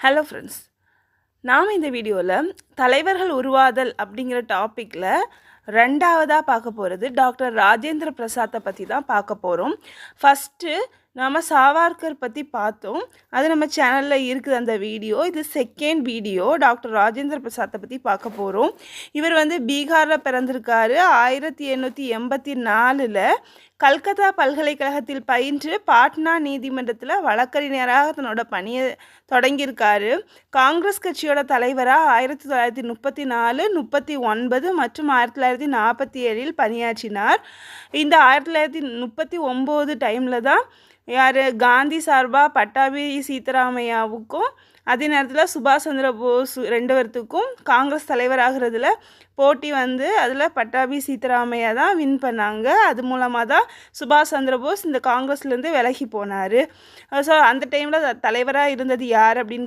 Hello friends நாம் இந்த வீடியோவில் தலைவர்கள் உருவாதல் அப்படிங்கிற டாப்பிக்கில் ரெண்டாவதாக பார்க்க போகிறது டாக்டர் ராஜேந்திர பிரசாத்தை பற்றி தான் பார்க்க போகிறோம் ஃபஸ்ட்டு நாம் சாவார்கர் பற்றி பார்த்தோம். அது நம்ம சேனலில் இருக்குது அந்த வீடியோ இது செகண்ட் வீடியோ டாக்டர் ராஜேந்திர பிரசாத்தை பற்றி பார்க்க போகிறோம் இவர் வந்து பீகாரில் பிறந்திருக்காரு. ஆயிரத்தி எண்ணூற்றி எண்பத்தி நாலில் கல்கத்தா பல்கலைக்கழகத்தில் பயின்று பாட்னா நீதிமன்றத்தில் வழக்கறிஞராக தன்னோட பணியை தொடங்கியிருக்காரு. காங்கிரஸ் கட்சியோட தலைவராக ஆயிரத்தி தொள்ளாயிரத்தி முப்பத்தி நாலு முப்பத்தி ஒன்பது மற்றும் ஆயிரத்தி தொள்ளாயிரத்தி நாற்பத்தி ஏழில் பணியாற்றினார். இந்த ஆயிரத்தி தொள்ளாயிரத்தி முப்பத்தி ஒம்பது டைமில் தான் யார்? காந்தி சார்பாக பட்டாபி சீதாராமையாவுக்கும் அதே நேரத்தில் சுபாஷ் சந்திர போஸ் ரெண்டு பேர்த்துக்கும் காங்கிரஸ் தலைவராகிறதுல போட்டி வந்து அதில் பட்டாபி சீதாராமையா தான் வின் பண்ணாங்க. அது மூலமாக தான் சுபாஷ் சந்திர போஸ் இந்த காங்கிரஸ்லேருந்து விலகி போனார். ஸோ அந்த டைமில் தலைவராக இருந்தது யார் அப்படின்னு